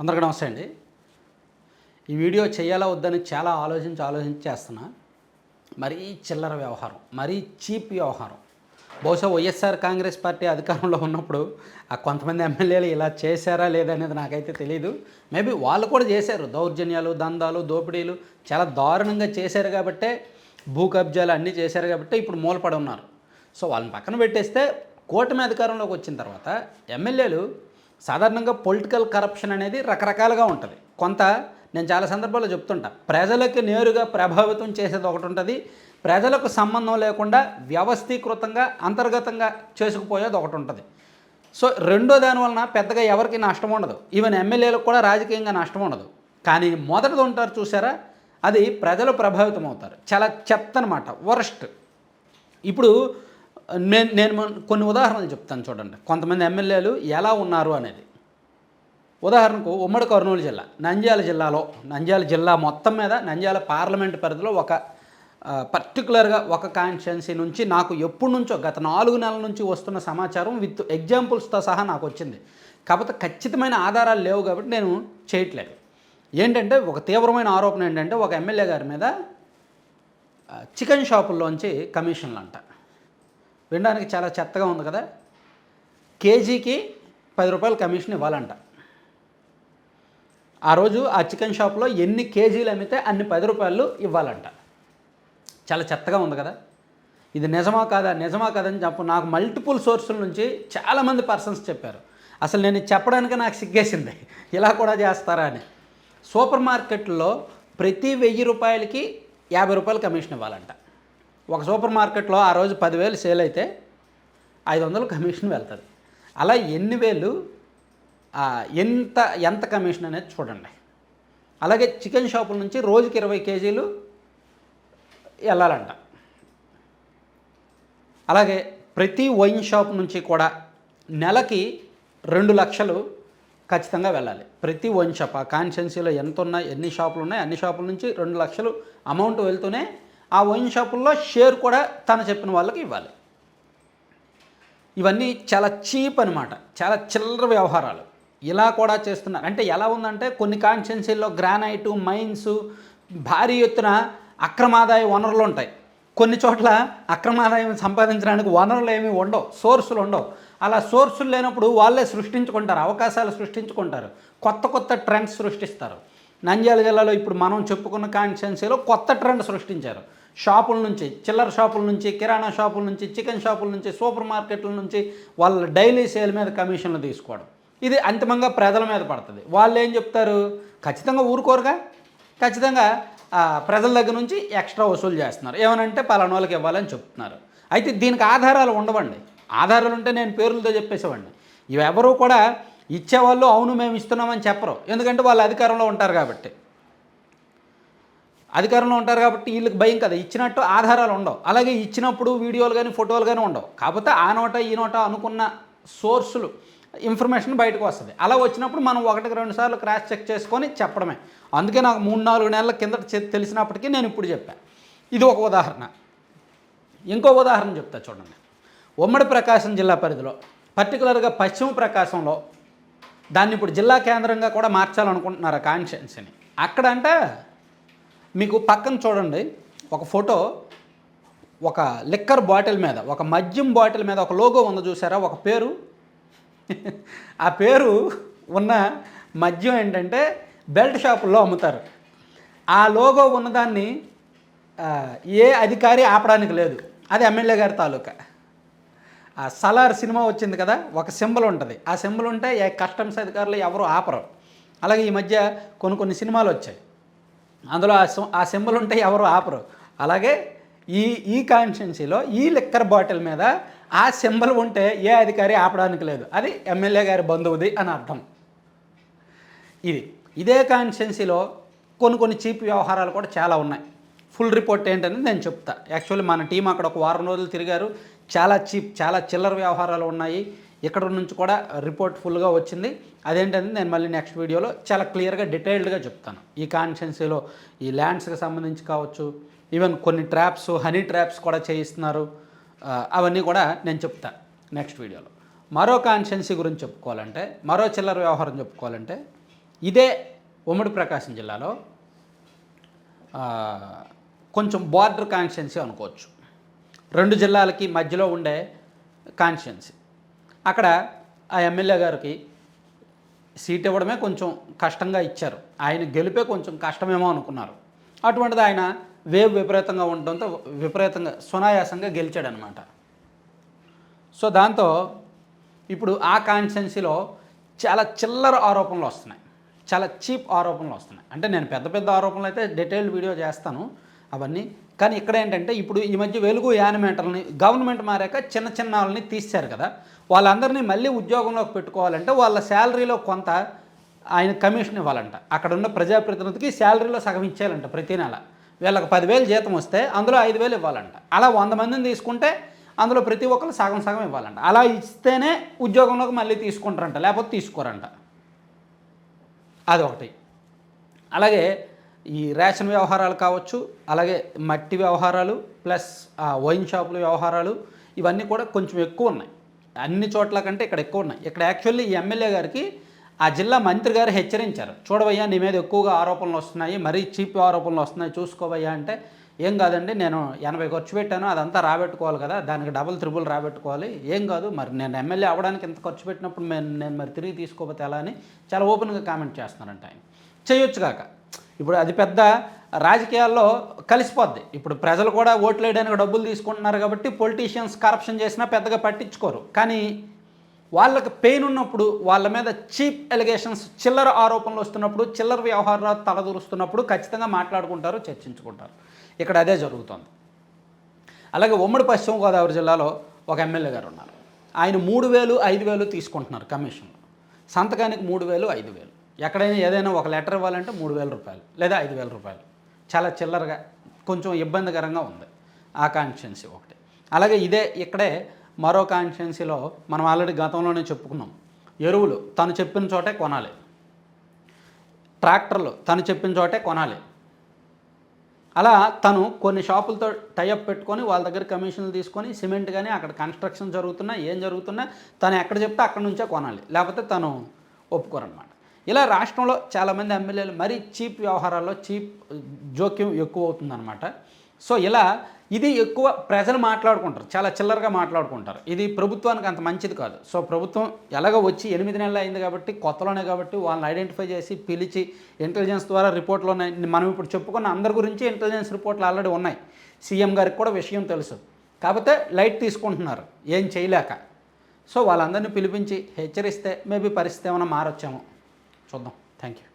అందరికీ నమస్తే అండి. ఈ వీడియో చేయాలా వద్దని చాలా ఆలోచించి ఆలోచించి చేస్తున్నా. మరీ చిల్లర వ్యవహారం మరీ చీప్ వ్యవహారం. బహుశా వైఎస్ఆర్ కాంగ్రెస్ పార్టీ అధికారంలో ఉన్నప్పుడు ఆ కొంతమంది ఎమ్మెల్యేలు ఇలా చేశారా లేదనేది నాకైతే తెలియదు మేబీ వాళ్ళు కూడా చేశారు. దౌర్జన్యాలు దందాలు దోపిడీలు చాలా దారుణంగా చేశారు కాబట్టే భూ కబ్జాలు అన్నీ చేశారు కాబట్టి ఇప్పుడు మూలపడి ఉన్నారు. సో వాళ్ళని పక్కన పెట్టేస్తే కూటమి అధికారంలోకి వచ్చిన తర్వాత ఎమ్మెల్యేలు సాధారణంగా పొలిటికల్ కరప్షన్ అనేది రకరకాలుగా ఉంటుంది. కొంత నేను చాలా సందర్భాల్లో చెప్తుంటా. ప్రజలకు నేరుగా ప్రభావితం చేసేది ఒకటి ఉంటుంది. ప్రజలకు సంబంధం లేకుండా వ్యవస్థీకృతంగా అంతర్గతంగా చేసుకుపోయేది ఒకటి ఉంటుంది. సో రెండో దాని వలన పెద్దగా ఎవరికి నష్టం ఉండదు. ఈవెన్ ఎమ్మెల్యేలకు కూడా రాజకీయంగా నష్టం ఉండదు. కానీ మొదటిది ఉంటారు చూసారా? అది ప్రజలు ప్రభావితం అవుతారు చాలా చెత్త అనమాట వరస్ట్. ఇప్పుడు నేను నేను కొన్ని ఉదాహరణలు చెప్తాను చూడండి. కొంతమంది ఎమ్మెల్యేలు ఎలా ఉన్నారు అనేది. ఉదాహరణకు ఉమ్మడి కర్నూలు జిల్లా నంద్యాల జిల్లాలో నంద్యాల జిల్లా మొత్తం మీద నంద్యాల పార్లమెంట్ పరిధిలో ఒక పర్టికులర్గా ఒక కాన్స్టిట్యున్సీ నుంచి నాకు ఎప్పటి నుంచో గత నాలుగు నెలల నుంచి వస్తున్న సమాచారం విత్ ఎగ్జాంపుల్స్తో సహా నాకు వచ్చింది. కాకపోతే ఖచ్చితమైన ఆధారాలు లేవు కాబట్టి నేను చేయట్లేదు. ఏంటంటే ఒక తీవ్రమైన ఆరోపణ ఏంటంటే ఒక ఎమ్మెల్యే గారి మీద చికెన్ షాపుల్లోంచి కమిషన్లు అంట వినడానికి చాలా చెత్తగా ఉంది కదా. కేజీకి పది రూపాయలు కమిషన్ ఇవ్వాలంట. ఆ రోజు ఆ చికెన్ షాప్లో ఎన్ని కేజీలు అమ్మితే అన్ని పది రూపాయలు ఇవ్వాలంట. చాలా చెత్తగా ఉంది కదా. ఇది నిజమా కాదా? నిజమా కాదని చెప్పు. నాకు మల్టిపుల్ సోర్సుల నుంచి చాలామంది పర్సన్స్ చెప్పారు. అసలు నేను చెప్పడానికి నాకు సిగ్గేసింది. ఇలా కూడా చేస్తారా అని. సూపర్ మార్కెట్లో ప్రతి వెయ్యి రూపాయలకి యాభై రూపాయలు కమిషన్ ఇవ్వాలంట. ఒక సూపర్ మార్కెట్లో ఆ రోజు పదివేలు సేల్ అయితే ఐదు వందలు కమిషన్ వెళ్తుంది. అలా ఎన్ని వేలు ఎంత ఎంత కమిషన్ అనేది చూడండి. అలాగే చికెన్ షాపుల నుంచి రోజుకి ఇరవై కేజీలు వెళ్ళాలంట. అలాగే ప్రతి వైన్ షాప్ నుంచి కూడా నెలకి రెండు లక్షలు ఖచ్చితంగా వెళ్ళాలి. ప్రతి వైన్ షాప్ ఆ కాన్స్టెన్సీలో ఎంత ఉన్నాయి ఎన్ని షాపులు ఉన్నాయి అన్ని షాపుల నుంచి రెండు లక్షలు అమౌంట్ వెళ్తూనే ఆ వైన్ షాపుల్లో షేర్ కూడా తను చెప్పిన వాళ్ళకి ఇవ్వాలి. ఇవన్నీ చాలా చీప్ అనమాట చాలా చిల్లర వ్యవహారాలు. ఇలా కూడా చేస్తున్నారు. అంటే ఎలా ఉందంటే కొన్ని కాన్స్టిట్యున్సీల్లో గ్రానైటు మైన్స్ భారీ ఎత్తున అక్రమాదాయ వనరులు ఉంటాయి. కొన్ని చోట్ల అక్రమాదాయం సంపాదించడానికి వనరులు ఏమీ ఉండవు. సోర్సులు ఉండవు. అలా సోర్సులు లేనప్పుడు వాళ్ళే సృష్టించుకుంటారు. అవకాశాలు సృష్టించుకుంటారు. కొత్త కొత్త ట్రెండ్స్ సృష్టిస్తారు. నంద్యాల జిల్లాలో ఇప్పుడు మనం చెప్పుకున్న కాన్స్టిట్యున్సీలో కొత్త ట్రెండ్ సృష్టించారు. షాపుల నుంచి చిల్లర షాపుల నుంచి కిరాణా షాపుల నుంచి చికెన్ షాపుల నుంచి సూపర్ మార్కెట్ల నుంచి వాళ్ళ డైలీ సేల్ మీద కమిషన్లు తీసుకోవడం. ఇది అంతిమంగా ప్రజల మీద పడుతుంది. వాళ్ళు ఏం చెప్తారు? ఖచ్చితంగా ఊరుకోరుగా. ఖచ్చితంగా ప్రజల దగ్గర నుంచి ఎక్స్ట్రా వసూలు చేస్తున్నారు. ఏమనంటే పలానా వాళ్ళకి ఇవ్వాలని చెప్తున్నారు. అయితే దీనికి ఆధారాలు ఉండవండి. ఆధారాలు ఉంటే నేను పేర్లతో చెప్పేసేవాడిని. ఇవి ఎవరు కూడా ఇచ్చేవాళ్ళు అవును మేము ఇస్తున్నామని చెప్పరు. ఎందుకంటే వాళ్ళు అధికారంలో ఉంటారు కాబట్టి. అధికారంలో ఉంటారు కాబట్టి వీళ్ళకి భయం కదా. ఇచ్చినట్టు ఆధారాలు ఉండవు. అలాగే ఇచ్చినప్పుడు వీడియోలు కానీ ఫోటోలు కానీ ఉండవు. కాకపోతే ఆ నోట ఈ నోట అనుకున్న సోర్సులు ఇన్ఫర్మేషన్ బయటకు వస్తుంది. అలా వచ్చినప్పుడు మనం ఒకటికి రెండు సార్లు క్రాస్ చెక్ చేసుకొని చెప్పడమే. అందుకే నాకు మూడు నాలుగు నెలల కింద తెలిసినప్పటికీ నేను ఇప్పుడు చెప్పాను ఇది ఒక ఉదాహరణ. ఇంకో ఉదాహరణ చెప్తా చూడండి. ఉమ్మడి ప్రకాశం జిల్లా పరిధిలో పర్టికులర్గా పశ్చిమ ప్రకాశంలో దాన్ని ఇప్పుడు జిల్లా కేంద్రంగా కూడా మార్చాలనుకుంటున్నారు ఆ అక్కడ అంటే మీకు పక్కన చూడండి ఒక ఫోటో ఒక లిక్కర్ బాటిల్ మీద ఒక మద్యం బాటిల్ మీద ఒక లోగో ఉంది చూసారా ఒక పేరు. ఆ పేరు ఉన్న మద్యం ఏంటంటే బెల్ట్ షాపుల్లో అమ్ముతారు. ఆ లోగో ఉన్నదాన్ని ఏ అధికారి ఆపడానికి లేదు. అది ఎమ్మెల్యే గారి తాలూకా. ఆ సలార్ సినిమా వచ్చింది కదా ఒక సింబల్ ఉంటుంది. ఆ సింబల్ ఉంటే ఏ కస్టమ్స్ అధికారులు ఎవరు ఆపరు. అలాగే ఈ మధ్య కొన్ని కొన్ని సినిమాలు వచ్చాయి. అందులో ఆ ఆ సింబల్ ఉంటే ఎవరు ఆపరు. అలాగే ఈ ఈ కాన్స్టిట్యున్సీలో ఈ లిక్కర్ బాటిల్ మీద ఆ సింబల్ ఉంటే ఏ అధికారి ఆపడానికి లేదు. అది ఎమ్మెల్యే గారి బంధువుది అని అర్థం. ఇది ఇదే కాన్స్టిట్యున్సీలో కొన్ని కొన్ని చీప్ వ్యవహారాలు కూడా చాలా ఉన్నాయి. ఫుల్ రిపోర్ట్ ఏంటనేది నేను చెప్తా. యాక్చువల్లీ మన టీం అక్కడ ఒక వారం రోజులు తిరిగారు. చాలా చీప్ చాలా చిల్లర వ్యవహారాలు ఉన్నాయి. ఇక్కడ నుంచి కూడా రిపోర్ట్ ఫుల్గా వచ్చింది. అదేంటంటే నేను మళ్ళీ నెక్స్ట్ వీడియోలో చాలా క్లియర్గా డీటెయిల్డ్గా చెప్తాను. ఈ కాన్షియన్సీలో ఈ ల్యాండ్స్కి సంబంధించి కావచ్చు ఈవెన్ కొన్ని ట్రాప్స్ హనీ ట్రాప్స్ కూడా చేయిస్తున్నారు. అవన్నీ కూడా నేను చెప్తాను నెక్స్ట్ వీడియోలో. మరో కాన్షియన్సీ గురించి చెప్పుకోవాలంటే మరో చిల్లర వ్యవహారం చెప్పుకోవాలంటే ఇదే ఉమ్మడి ప్రకాశం జిల్లాలో కొంచెం బార్డర్ కాన్షియన్సీ అనుకోవచ్చు. రెండు జిల్లాలకి మధ్యలో ఉండే కాన్షియన్సీ అక్కడ ఆ ఎమ్మెల్యే గారికి సీట్ ఇవ్వడమే కొంచెం కష్టంగా ఇచ్చారు. ఆయన గెలిపే కొంచెం కష్టమేమో అనుకున్నారు. అటువంటిది ఆయన వేవ్ విపరీతంగా ఉండడంతో విపరీతంగా సునాయాసంగా గెలిచాడనమాట. సో దాంతో ఇప్పుడు ఆ కాన్స్టెన్సీలో చాలా చిల్లర ఆరోపణలు వస్తున్నాయి. చాలా చీప్ ఆరోపణలు వస్తున్నాయి. అంటే నేను పెద్ద పెద్ద ఆరోపణలు అయితే డీటెయిల్డ్ వీడియో చేస్తాను. అవన్నీ. కానీ ఇక్కడ ఏంటంటే ఇప్పుడు ఈ మధ్య వెలుగు యానిమేటర్ని గవర్నమెంట్ మారాక చిన్న చిన్న వాళ్ళని తీశారు కదా. వాళ్ళందరినీ మళ్ళీ ఉద్యోగంలోకి పెట్టుకోవాలంటే వాళ్ళ శాలరీలో కొంత ఆయన కమిషన్ ఇవ్వాలంట. అక్కడ ఉన్న ప్రజాప్రతినిధికి శాలరీలో సగం ఇచ్చేయాలంట ప్రతి నెల. వీళ్ళకి పదివేలు జీతం వస్తే అందులో ఐదు వేలు ఇవ్వాలంట. అలా వంద మందిని తీసుకుంటే అందులో ప్రతి ఒక్కరు సగం సగం ఇవ్వాలంట. అలా ఇస్తేనే ఉద్యోగంలోకి మళ్ళీ తీసుకుంటారంట లేకపోతే తీసుకోరంట. అదొకటి. అలాగే ఈ రేషన్ వ్యవహారాలు కావచ్చు అలాగే మట్టి వ్యవహారాలు ప్లస్ ఆ వైన్ షాపుల వ్యవహారాలు ఇవన్నీ కూడా కొంచెం ఎక్కువ ఉన్నాయి. అన్ని చోట్ల కంటే ఇక్కడ ఎక్కువ ఉన్నాయి. ఇక్కడ యాక్చువల్లీ ఈ ఎమ్మెల్యే గారికి ఆ జిల్లా మంత్రి గారు హెచ్చరించారు. చూడవయ్యా నీ మీద ఎక్కువగా ఆరోపణలు వస్తున్నాయి మరీ చీప్ ఆరోపణలు వస్తున్నాయి చూసుకోవయ్యా అంటే ఏం కాదండి నేను ఎనభై ఖర్చు పెట్టాను అదంతా రాబెట్టుకోవాలి కదా దానికి డబుల్ త్రిబుల్ రాబెట్టుకోవాలి. ఏం కాదు మరి నేను ఎమ్మెల్యే అవ్వడానికి ఇంత ఖర్చు పెట్టినప్పుడు నేను నేను మరి తిరిగి తీసుకోకపోతే ఎలా? అని చాలా ఓపెన్గా కామెంట్ చేస్తున్నారంట ఆయన. చేయొచ్చు కాక. ఇప్పుడు అది పెద్ద రాజకీయాల్లో కలిసిపోద్ది. ఇప్పుడు ప్రజలు కూడా ఓట్లు వేయడానికి డబ్బులు తీసుకుంటున్నారు కాబట్టి పొలిటీషియన్స్ కరప్షన్ చేసినా పెద్దగా పట్టించుకోరు. కానీ వాళ్ళకి పెయిన్ ఉన్నప్పుడు వాళ్ళ మీద చీప్ ఎలిగేషన్స్ చిల్లర ఆరోపణలు వస్తున్నప్పుడు చిల్లర వ్యవహారాలు తలదూరుస్తున్నప్పుడు ఖచ్చితంగా మాట్లాడుకుంటారు చర్చించుకుంటారు. ఇక్కడ అదే జరుగుతుంది. అలాగే ఉమ్మడి పశ్చిమ గోదావరి జిల్లాలో ఒక ఎమ్మెల్యే గారు ఉన్నారు. ఆయన మూడు వేలు ఐదు వేలు తీసుకుంటున్నారు కమిషన్ సంతకానికి మూడు వేలు ఐదు వేలు. ఎక్కడైనా ఏదైనా ఒక లెటర్ ఇవ్వాలంటే మూడు వేల రూపాయలు లేదా ఐదు వేల రూపాయలు. చాలా చిల్లరగా కొంచెం ఇబ్బందికరంగా ఉంది. ఆ కాన్స్టిట్యున్సీ ఒకటి. అలాగే ఇదే ఇక్కడే మరో కాన్స్టిట్యున్సీలో మనం ఆల్రెడీ గతంలోనే చెప్పుకున్నాం. ఎరువులు తను చెప్పిన చోటే కొనాలి. ట్రాక్టర్లు తను చెప్పిన చోటే కొనాలి. అలా తను కొన్ని షాపులతో టైఅప్ పెట్టుకొని వాళ్ళ దగ్గర కమిషన్లు తీసుకొని సిమెంట్ కానీ అక్కడ కన్స్ట్రక్షన్ జరుగుతున్నా ఏం జరుగుతున్నా తను ఎక్కడ చెప్తే అక్కడ నుంచే కొనాలి. లేకపోతే తను ఒప్పుకోరనమాట ఇలా రాష్ట్రంలో చాలామంది ఎమ్మెల్యేలు మరీ చీప్ వ్యవహారాల్లో చీప్ జోక్యం ఎక్కువ అవుతుందన్నమాట సో ఇలా ఇది ఎక్కువ ప్రజలు మాట్లాడుకుంటారు చాలా చిల్లరగా మాట్లాడుకుంటారు. ఇది ప్రభుత్వానికి అంత మంచిది కాదు. సో ప్రభుత్వం ఎలాగో వచ్చి ఎనిమిది నెలలు అయింది కాబట్టి కొత్తలోనే కాబట్టి వాళ్ళని ఐడెంటిఫై చేసి పిలిచి ఇంటెలిజెన్స్ ద్వారా రిపోర్ట్లోనే మనం ఇప్పుడు చెప్పుకున్న అందరి గురించి ఇంటెలిజెన్స్ రిపోర్ట్లు ఆల్రెడీ ఉన్నాయి. సీఎం గారికి కూడా విషయం తెలుసు. కాకపోతే లైట్ తీసుకుంటున్నారు. ఏం చేయలేక. సో వాళ్ళందరినీ పిలిపించి హెచ్చరిస్తే మేబీ పరిస్థితి ఏమైనా మారొచ్చాము. చూద్దాం థ్యాంక్ యూ